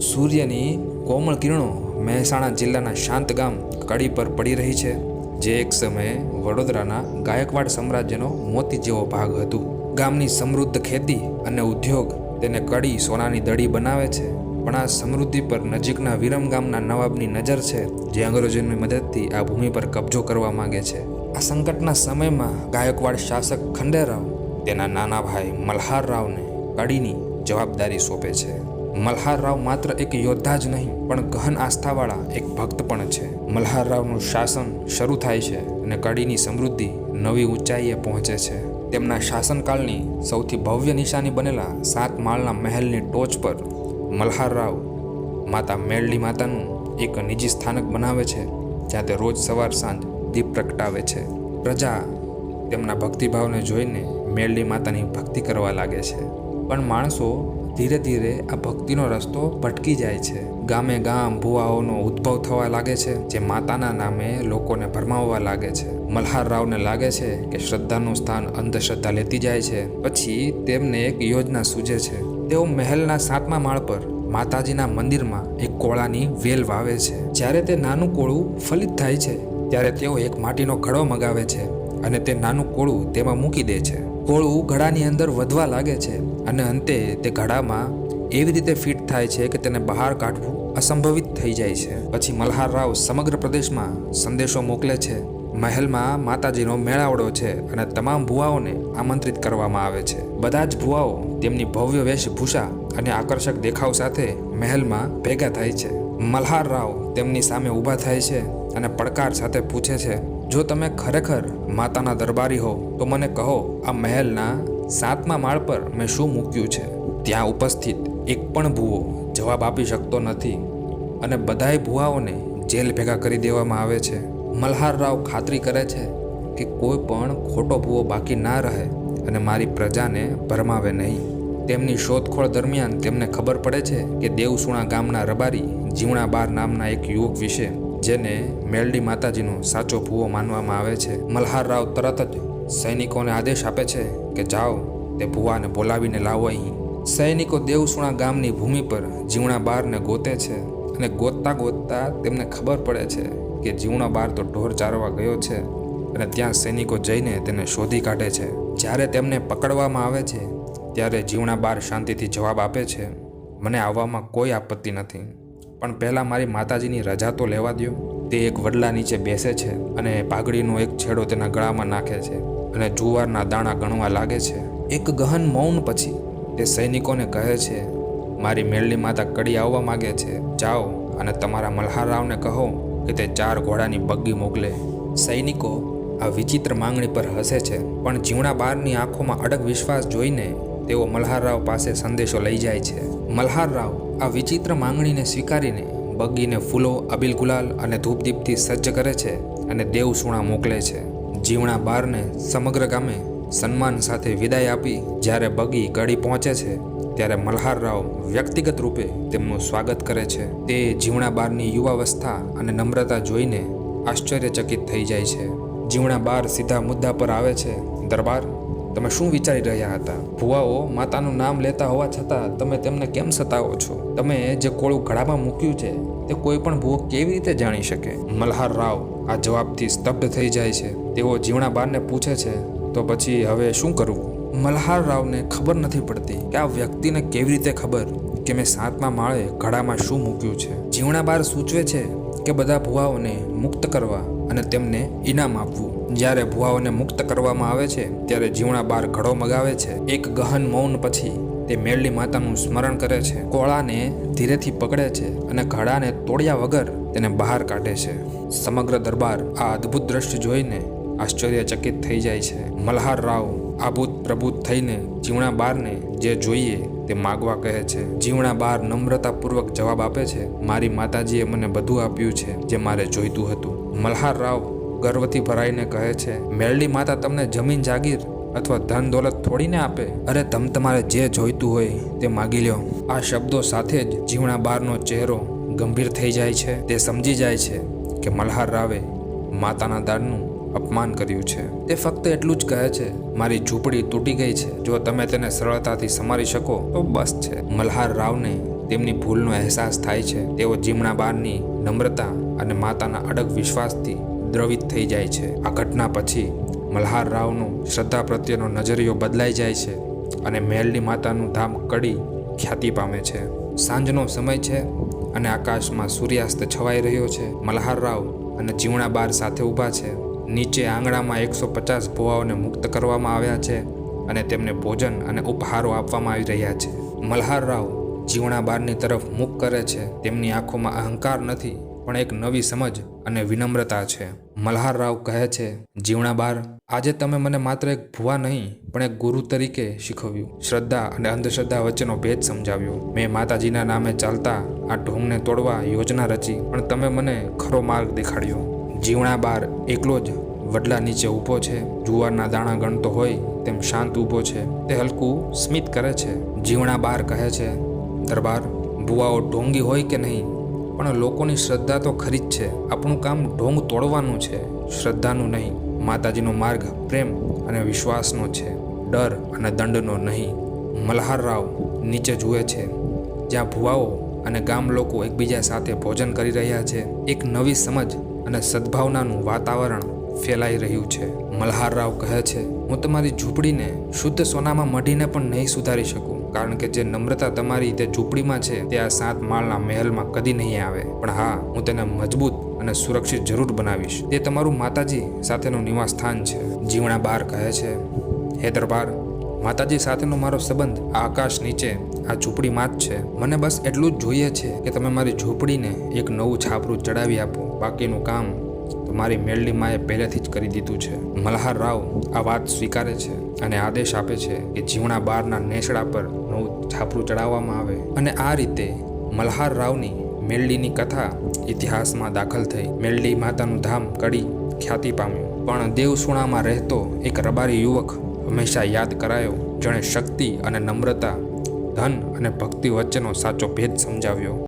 સૂર્યની કોમળ કિરણો મહેસાણા જિલ્લાના શાંત ગામ કડી પર પડી રહી છે, જે એક સમયે વડોદરાના ગાયકવાડ સામ્રાજ્યનો મોતી જેવો ભાગ હતું. ગામની સમૃદ્ધ ખેતી અને ઉદ્યોગ તેને કડી સોનાની દડી બનાવે છે, પણ આ સમૃદ્ધિ પર નજીકના વિરમ ગામના નવાબની નજર છે, જે અંગ્રેજોની મદદથી આ ભૂમિ પર કબજો કરવા માંગે છે. આ સંકટના સમયમાં ગાયકવાડ શાસક ખંડેરાવ તેના નાના ભાઈ મલ્હાર રાવને કડીની જવાબદારી સોંપે છે. મલ્હાર રાવ માત્ર એક યોદ્ધા જ નહીં, પણ ગહન આસ્થાવાળા એક ભક્ત પણ છે. મલ્હાર રાવનું શાસન શરૂ થાય છે અને કડીની સમૃદ્ધિ નવી ઊંચાઈએ પહોંચે છે. તેમના શાસનકાળની સૌથી ભવ્ય નિશાની બનેલા સાત માળના મહેલની ટોચ પર મલ્હાર રાવ માતા મેળલી માતાનું એક નિજી સ્થાનક બનાવે છે, જ્યાં તે રોજ સવાર સાંજ દીપ પ્રગટાવે છે. પ્રજા તેમના ભક્તિભાવને જોઈને મેળલી માતાની ભક્તિ કરવા લાગે છે. પણ માણસો ધીરે ધીરે આ ભક્તિનો રસ્તો ભટકી જાય છે. ગામે ગામ ભુવાઓનો ઉદ્ભવ થવા લાગે છે, જે માતાના નામે લોકોને ભરમાવવા લાગે છે. મલ્હાર રાવને લાગે છે કે શ્રદ્ધાનું સ્થાન અંધશ્રદ્ધા લેતી જાય છે. પછી તેમને એક યોજના સૂજે છે. તેઓ મહેલના સાતમા માળ પર માતાજીના મંદિરમાં એક કોળાની વેલ વાવે છે. જ્યારે તે નાનું કોળું ફલિત થાય છે, ત્યારે તેઓ એક માટીનો ઘડો મગાવે છે અને તે નાનું કોળું તેમાં મૂકી દે છે. કોળું ઘડાની અંદર વધવા લાગે છે અને અંતે તે ઘડામાં એવી રીતે ફિટ થાય છે કે તેને બહાર કાઢવું અસંભવિત થઈ જાય છે. પછી મલ્હાર રાવ સમગ્ર પ્રદેશમાં સંદેશો મોકલે છે. મહેલમાં માતાજીનો મેળાવડો છે અને તમામ ભુવાઓને આમંત્રિત કરવામાં આવે છે. બધા જ ભુવાઓ તેમની ભવ્ય વેશભૂષા અને આકર્ષક દેખાવ સાથે મહેલમાં ભેગા થાય છે. મલ્હાર રાવ તેમની સામે ઊભા થાય છે અને પડકાર સાથે પૂછે છે જો તમે ખરેખર માતાના દરબારી હો, તો મને કહો, આ મહેલના સાતમા માળ પર મેં શું મૂક્યું છે? ત્યાં ઉપસ્થિત એક પણ ભૂવો જવાબ આપી શકતો નથી અને બધાય ભુવાઓને જેલ ભેગા કરી દેવામાં આવે છે. મલ્હાર રાવ ખાતરી કરે છે કે કોઈ પણ ખોટો ભૂવો બાકી ના રહે અને મારી પ્રજાને ભરમાવે નહીં. તેમની શોધખોળ દરમિયાન તેમને ખબર પડે છે કે દેવસુણા ગામના રબારી જીવણાબાર નામના એક યુવક વિશે જેને મેલડી માતાજીનો સાચો ભૂવો માનવામાં આવે છે. મલ્હાર રાવ તરત જ સૈનિકોને આદેશ આપે છે કે જાઓ, તે ભૂવાને બોલાવીને લાવો અહીં. સૈનિકો દેવસુણા ગામની ભૂમિ પર જીવણા બારને ગોતે છે અને ગોતતા ગોતતા તેમને ખબર પડે છે કે જીવણા બાર તો ઢોર ચારવા ગયો છે અને ત્યાં સૈનિકો જઈને તેને શોધી કાઢે છે. જ્યારે તેમને પકડવામાં આવે છે, ત્યારે જીવણા બાર શાંતિથી જવાબ આપે છે, મને આવવામાં કોઈ આપત્તિ નથી. પણ પહેલાં મારી માતાજીની રજા તો લેવા દ્યો. તે એક વડલા નીચે બેસે છે અને પાઘડીનો એક છેડો તેના ગળામાં નાખે છે અને જુવારના દાણા ગણવા લાગે છે. એક ગહન મૌન પછી તે સૈનિકોને કહે છે, મારી મેળની માતા કડી આવવા માગે છે. જાઓ અને તમારા મલ્હાર રાવને કહો કે તે ચાર ઘોડાની બગ્ગી મોકલે. સૈનિકો આ વિચિત્ર માંગણી પર હસે છે, પણ જીવણા બારની આંખોમાં અડગ વિશ્વાસ જોઈને તેઓ મલ્હારરાવ પાસે સંદેશો લઈ જાય છે. મલ્હારરાવ આ વિચિત્ર માંગણીને સ્વીકારીને બગ્ગીને ફૂલો, અબિલ ગુલાલ અને ધૂપદીપથી સજ્જ કરે છે અને દેવસુણા મોકલે છે. જીવણા બારને સમગ્ર ગામે સન્માન સાથે વિદાય આપી જ્યારે બગી કડી પહોંચે છે, ત્યારે મલ્હારરાવ વ્યક્તિગત રૂપે તેમનું સ્વાગત કરે છે. તે જીવણા બારની યુવાવસ્થા અને નમ્રતા જોઈને આશ્ચર્યચકિત થઈ જાય છે. જીવણા બાર સીધા મુદ્દા પર આવે છે. દરબાર તમે શું વિચારી રહ્યા હતા? ભુવાઓ માતાનું નામ લેતા હોવા છતાં તમે તેમને કેમ સતાવો છો? તમે જે કોળું ઘડામાં મૂક્યું છે, તે કોઈ પણ ભૂવો કેવી રીતે જાણી શકે? મલ્હાર રાવ, આ જવાબથી સ્તબ્ધ થઈ જાય છે. તેઓ જીવણા બારને પૂછે છે, તો પછી હવે શું કરવું? મલ્હાર રાવને ખબર નથી પડતી કે આ વ્યક્તિને કેવી રીતે ખબર કે મેં સાતમા માળે ઘડામાં શું મૂક્યું છે. જીવણા બાર સૂચવે છે કે બધા ભુવાઓને મુક્ત કરવા અને તેમને ઇનામ આપવું. જ્યારે ભુવાઓને મુક્ત કરવામાં આવે છે, ત્યારે જીવણા બાર ઘડો મગાવે છે. એક ગહન મૌન પછી તે મેળલી માતાનું સ્મરણ કરે છે. કોળાને ધીરેથી પકડે છે અને ઘડાને તોડ્યા વગર તેને બહાર કાઢે છે. સમગ્ર દરબાર આ અદ્ભુત દ્રશ્ય જોઈને આશ્ચર્યચકિત થઈ જાય છે. મલ્હાર રાવ આભૂત પ્રભૂત થઈને જીવણા બારને જે જોઈએ તે માગવા કહે છે. જીવણા બાર નમ્રતાપૂર્વક જવાબ આપે છે, મારી માતાજીએ મને બધું આપ્યું છે જે મારે જોઈતું હતું. મલ્હાર રાવ ગર્વથી ભરાઈને કહે છે મેરડી માતા તમને જમીન, જાગીર અથવા ધન, દોલત થોડીને આપે? અરે તમ તમારે જે જોઈતું હોય તે માગી લ્યો. આ શબ્દો સાથે જ જીવણા બારનો ચહેરો ગંભીર થઈ જાય છે. તે સમજી જાય છે કે મલ્હાર રાવે માતાના દાનનું અપમાન કર્યું છે. તે ફક્ત એટલું જ કહે છે, મારી ઝૂંપડી તૂટી ગઈ છે. જો તમે તેને સરળતાથી સમારી શકો, તો બસ છે. મલ્હાર રાવને તેમની ભૂલનો અહેસાસ થાય છે. તેઓ જીમણા બારની નમ્રતા અને માતાના અડગ વિશ્વાસથી દ્રવિત થઈ જાય છે. આ ઘટના પછી મલ્હાર રાવનો શ્રદ્ધા પ્રત્યેનો નજરિયો બદલાઈ જાય છે અને મેલની માતાનું ધામ કડી ખ્યાતિ પામે છે. સાંજનો સમય છે અને આકાશમાં સૂર્યાસ્ત છવાઈ રહ્યો છે. મલ્હાર રાવ અને જીવણા બાર સાથે ઊભા છે. નીચે આંગણામાં એકસો પચાસ ભુવાઓને મુક્ત કરવામાં આવ્યા છે અને તેમને ભોજન અને ઉપહારો આપવામાં આવી રહ્યા છે. મલ્હાર રાવ જીવણા બારની તરફ મુખ કરે છે. તેમની આંખોમાં અહંકાર નથી પણ એક નવી સમજ અને વિનમ્રતા છે. મલ્હાર રાવ કહે છે, જીવણા બાર, આજે તમે મને માત્ર એક ભુવા નહીં, પણ એક ગુરુ તરીકે શીખવ્યું. શ્રદ્ધા અને અંધશ્રદ્ધા વચ્ચેનો ભેદ સમજાવ્યો. મેં માતાજીના નામે ચાલતા આ ઢોંગને તોડવા યોજના રચી, પણ તમે મને ખરો માર્ગ દેખાડ્યો. જીવણા બાર એકલો જ વડલા નીચે ઊભો છે. જુવારના દાણા ગણતો હોય તેમ શાંત ઊભો છે. તે હલકું સ્મિત કરે છે. જીવણા બાર કહે છે, દરબાર, ભુવાઓ ઢોંગી હોય કે નહીં પણ લોકોની શ્રદ્ધા તો ખરી જ છે. આપણું કામ ઢોંગ તોડવાનું છે. શ્રદ્ધાનું નહીં, માતાજીનો માર્ગ પ્રેમ અને વિશ્વાસનો છે. ડર અને દંડનો નહીં. મલ્હાર રાવ નીચે જુએ છે. જ્યાં ભુવાઓ અને ગામ લોકો એકબીજા સાથે ભોજન કરી રહ્યા છે. એક નવી સમજ અને સદભાવનાનું વાતાવરણ ફેલાઈ રહ્યું છે. મલ્હાર રાવ કહે છે, હું તમારી ઝૂંપડીને શુદ્ધ સોનામાં મઢીને પણ નહીં સુધારી શકું. કારણ કે જે નમ્રતા તમારી તે ઝૂંપડીમાં છે, તે આ સાત માળના મહેલમાં કદી નહીં આવે. પણ હા, હું તેને મજબૂત અને સુરક્ષિત જરૂર બનાવીશ. તે તમારું માતાજી સાથેનું નિવાસ સ્થાન છે. જીવણા બાર કહે છે હે દરબાર માતાજી સાથેનો મારો સંબંધ આ આકાશ નીચે, આ ઝૂંપડીમાં જ છે. મને બસ એટલું જ જોઈએ છે કે તમે મારી ઝૂંપડીને એક નવું છાપરું ચડાવી આપો. બાકીનું કામ તો મારી મેલડી માએ પહેલેથી જ કરી દીધું છે. મલ્હાર રાવ આ વાત સ્વીકારે છે અને આદેશ આપે છે કે જીવણા બારના નેસડા પર નવું છાપરું ચડાવવામાં આવે. અને આ રીતે મલ્હાર રાવની મેલડીની કથા ઇતિહાસમાં દાખલ થઈ. મેલડી માતાનું ધામ કડી ખ્યાતિ પામ્યું. પણ દેવસુણામાં રહેતો એક રબારી યુવક હંમેશા યાદ કરાયો. જેણે શક્તિ અને નમ્રતા, ધન અને ભક્તિ વચ્ચેનો સાચો ભેદ સમજાવ્યો.